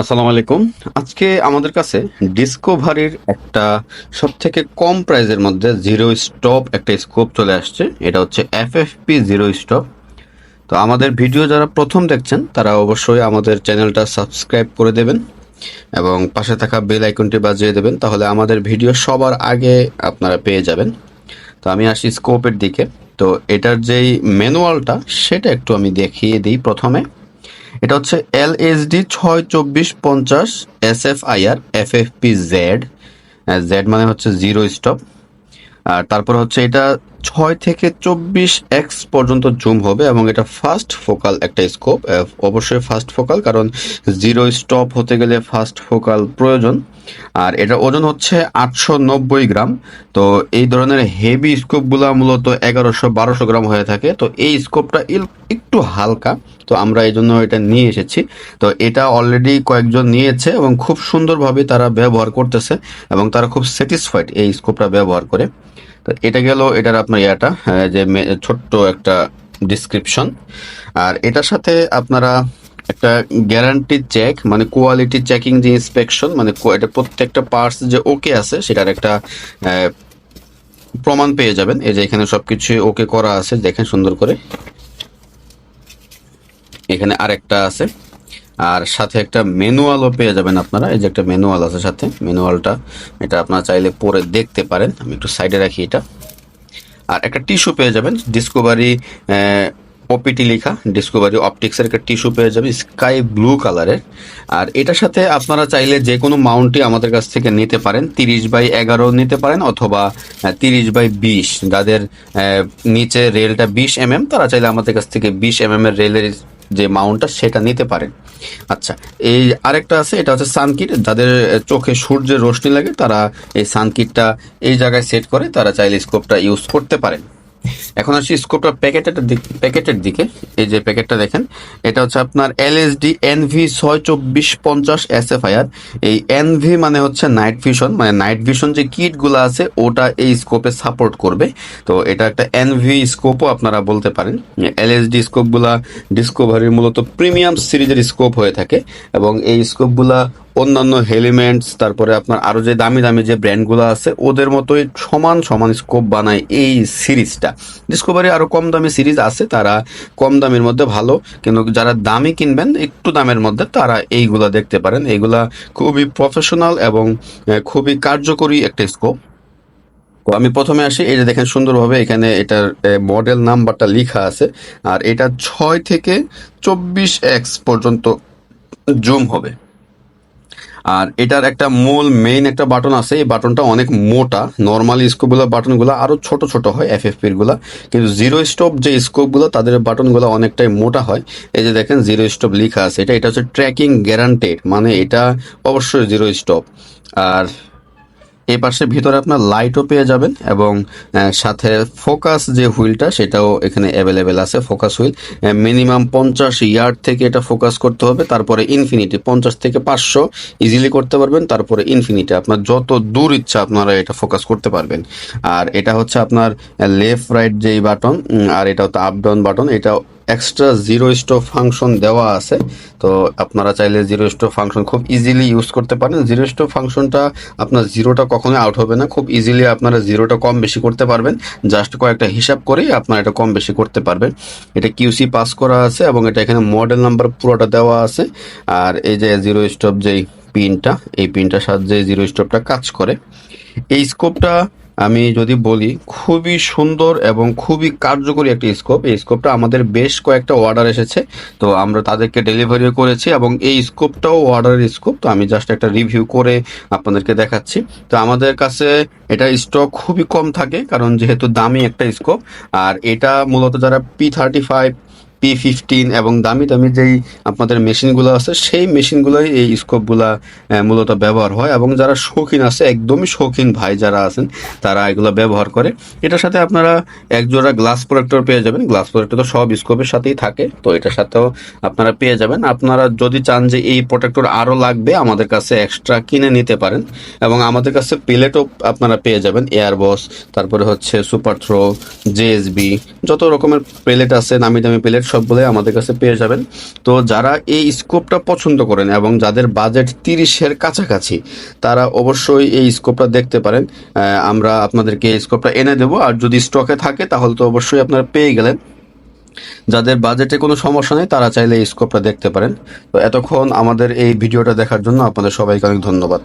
আসসালামু আলাইকুম। আজকে আমাদের কাছে ডিসকভারির একটা সব থেকে কম প্রাইজের মধ্যে জিরো স্টপ একটা স্কোপ চলে আসছে। এটা হচ্ছে F F P zero stop তো আমাদের ভিডিও যারা প্রথম দেখছেন, তারা অবশ্যই আমাদের চ্যানেলটা সাবস্ক্রাইব করে দেবেন এবং পাশে থাকা বেল আইকনটি বাজিয়ে দেবেন, তাহলে আমাদের ভিডিও সবার আগে আপনারা পেয়ে যাবেন। তো আমি আসি স্কোপের দিকে। তো এটার যেই ম্যানুয়ালটা সেটা একটু আমি দেখিয়ে দিই প্রথমে। এটা হচ্ছে এল এস ডি ছয় চব্বিশ পঞ্চাশ S F IR F F P Z Z মানে হচ্ছে জিরো স্টপ আর তারপর হচ্ছে এটা ছয় থেকে চব্বিশ এক্স পর্যন্ত জুম হবে এবং এটা ফাস্ট ফোকাল একটা স্কোপ অবশ্যই ফাস্ট ফোকাল কারণ জিরো স্টপ হতে গেলে ফাস্ট ফোকাল প্রয়োজন। আর এটা ওজন হচ্ছে আটশো নব্বই গ্রাম। তো এই ধরনের হেভি স্কোপগুলো মূলত এগারোশো বারোশো গ্রাম হয়ে থাকে। তো এই স্কোপটা একটু হালকা। তো আমরা এই জন্য এটা নিয়ে এসেছি। তো এটা অলরেডি কয়েকজন নিয়েছে এবং খুব সুন্দরভাবে তারা ব্যবহার করতেছে এবং তারা খুব স্যাটিসফাইড এই স্কোপটা ব্যবহার করে। তো এটা গেল, এটার আপনার ইয়াটা যে মে- ছোট্ট একটা ডিসক্রিপশন আর এটার সাথে আপনারা একটা গ্যারান্টি চেক মানে কোয়ালিটি চেকিং যে ইন্সপেকশন মানে এটা প্রত্যেকটা পার্টস যে ওকে আছে, সেটার একটা প্রমাণ পেয়ে যাবেন। এই যে এখানে সবকিছু ওকে করা আছে, দেখেন সুন্দর করে। এখানে আরেকটা আছে। আর সাথে একটা ম্যানুয়ালও পেয়ে যাবেন আপনারা। এই যে একটা ম্যানুয়াল আছে সাথে। ম্যানুয়ালটা এটা আপনারা চাইলে পরে দেখতে পারেন। আমি একটু সাইডে রাখি এটা। আর একটা টিস্যু পেয়ে যাবেন। ডিসকভারি ওপিটি লেখা ডিসকভারি অপটিক্সের একটা টিস্যু পেয়ে যাবেন স্কাই ব্লু কালারের আর এটার সাথে আপনারা চাইলে যে কোনো মাউন্টই আমাদের কাছ থেকে নিতে পারেন, তিরিশ বাই এগারো নিতে পারেন অথবা তিরিশ বাই বিশ। যাদের নিচে রেলটা বিশ এমএম তারা চাইলে আমাদের কাছ থেকে বিশ এমএম এর রেলের যে মাউন্টটা সেটা নিতে পারেন। আচ্ছা এই আরেকটা আছে, এটা হচ্ছে সানকিট যাদের চোখে সূর্যের রোশনি লাগে, তারা এই সানকিটটা এই জায়গায় সেট করে, তারা চাইলে স্কোপটা ইউজ করতে পারেন। এখন আসি স্কোপটা প্যাকেটের প্যাকেটের দিকে এই যে প্যাকেটটা দেখেন, এটা হচ্ছে আপনার এলএসডি এনভি ছয় চব্বিশ পঞ্চাশ এস এফ আইআর এই এনভি মানে হচ্ছে নাইট ভিশন মানে নাইট ভিশন যে কিটগুলো আছে, ওটা এই স্কোপে সাপোর্ট করবে। তো এটা একটা এনভি স্কোপও আপনারা বলতে পারেন। এলএসডি স্কোপগুলা ডিসকভারির মূলত প্রিমিয়াম সিরিজের স্কোপ হয়ে থাকে এবং এই স্কোপগুলা অন্যান্য হেলিমেন্টস তারপরে আপনার আরও যে দামি দামি যে ব্র্যান্ডগুলো আছে, ওদের মতোই সমান সমান স্কোপ বানায় এই সিরিজটা। ডিসকভারি আরও কম দামি সিরিজ আছে, তারা কম দামের মধ্যে ভালো, কিন্তু যারা দামি কিনবেন, একটু দামের মধ্যে তারা এইগুলা দেখতে পারেন। এইগুলা খুবই প্রফেশনাল এবং খুবই কার্যকরী একটা স্কোপ তো আমি প্রথমে আসি, এই যে দেখেন সুন্দরভাবে এখানে এটার মডেল নাম্বারটা লেখা আছে, আর এটা ছয় থেকে চব্বিশ এক্স পর্যন্ত জুম হবে। আর এটার একটা মূল মেইন একটা বাটন আছে। এই বাটনটা অনেক মোটা। নর্মালি স্কোপগুলো বাটনগুলো আরও ছোট ছোট হয় এফ এফগুলা কিন্তু জিরো স্টপ যে স্কোপগুলো তাদের বাটনগুলো অনেকটাই মোটা হয়। এই যে দেখেন জিরো স্টপ লেখা আছে। এটা এটা হচ্ছে ট্র্যাকিং গ্যারান্টেড মানে এটা অবশ্যই জিরো স্টপ আর এই পাশে ভিতরে আপনার লাইটও পেয়ে যাবেন এবং সাথে ফোকাস যে হুইলটা সেটাও এখানে অ্যাভেলেবেল আছে ফোকাস হুইল। মিনিমাম পঞ্চাশ ইয়ার্ড থেকে এটা ফোকাস করতে হবে, তারপরে ইনফিনিটি পঞ্চাশ থেকে পাঁচশো ইজিলি করতে পারবেন, তারপরে ইনফিনিটি আপনার যত দূর ইচ্ছা আপনারা এটা ফোকাস করতে পারবেন। আর এটা হচ্ছে আপনার লেফট রাইট যেই বাটন আর এটা হচ্ছে আপ ডাউন বাটন এটা এক্সট্রা জিরো স্টপ ফাংশন দেওয়া আছে। তো আপনারা চাইলে জিরো স্টপ ফাংশন খুব ইজিলি ইউজ করতে পারেন। জিরো স্টপ ফাংশনটা আপনার জিরোটা কখনোই আউট হবে না। খুব ইজিলি আপনারা জিরোটা কম বেশি করতে পারবেন। জাস্ট কয়েকটা হিসাব করেই আপনারা এটা কম বেশি করতে পারবেন। এটা কিউসি পাস করা আছে এবং এটা এখানে মডেল নাম্বার পুরোটা দেওয়া আছে। আর এই যে জিরো স্টপ যেই পিনটা এই পিনটার সাহায্যে জিরো স্টপটা কাজ করে। এই স্কোপটা আমি যদি বলি, খুবই সুন্দর এবং খুবই কার্যকরী একটি স্কোপ এই স্কোপটা আমাদের বেশ কয়েকটা অর্ডার এসেছে। তো আমরা তাদেরকে ডেলিভারিও করেছি এবং এই স্কোপটাও অর্ডারের স্কোপ তো আমি জাস্ট একটা রিভিউ করে আপনাদেরকে দেখাচ্ছি। তো আমাদের কাছে এটা স্টক খুবই কম থাকে, কারণ যেহেতু দামি একটা স্কোপ আর এটা মূলত যারা P thirty five P fifteen এবং দামি দামি যেই আপনাদের মেশিনগুলো আছে, সেই মেশিনগুলোই এই স্কোপগুলা মূলত ব্যবহার হয় এবং যারা শৌখিন আছে, একদমই শৌখিন ভাই যারা আছেন, তারা এগুলো ব্যবহার করে। এটার সাথে আপনারা এক জোড়া গ্লাস প্রোডাক্টর পেয়ে যাবেন। গ্লাস প্রোডাক্টর তো সব স্কোপের সাথেই থাকে, তো এটার সাথেও আপনারা পেয়ে যাবেন। আপনারা যদি চান যে এই প্রোটেক্টর আরও লাগবে, আমাদের কাছে এক্সট্রা কিনে নিতে পারেন এবং আমাদের কাছে প্লেটও আপনারা পেয়ে যাবেন। এয়ারবস তারপরে হচ্ছে সুপার থ্রো জেএসবি যত রকমের প্লেট আছে, নামি দামি প্লেট সবগুলো আমাদের কাছে পেয়ে যাবেন। তো যারা এই স্কোপটা পছন্দ করেন এবং যাদের বাজেট তিরিশের কাছাকাছি, তারা অবশ্যই এই স্কোপটা দেখতে পারেন। আমরা আপনাদেরকে এই স্কোপটা এনে দেবো। আর যদি স্টকে থাকে, তাহলে তো অবশ্যই আপনারা পেয়ে গেলেন। যাদের বাজেটে কোনো সমস্যা নেই, তারা চাইলে এই স্কোপটা দেখতে পারেন। তো এতক্ষণ আমাদের এই ভিডিওটা দেখার জন্য আপনাদের সবাইকে অনেক ধন্যবাদ।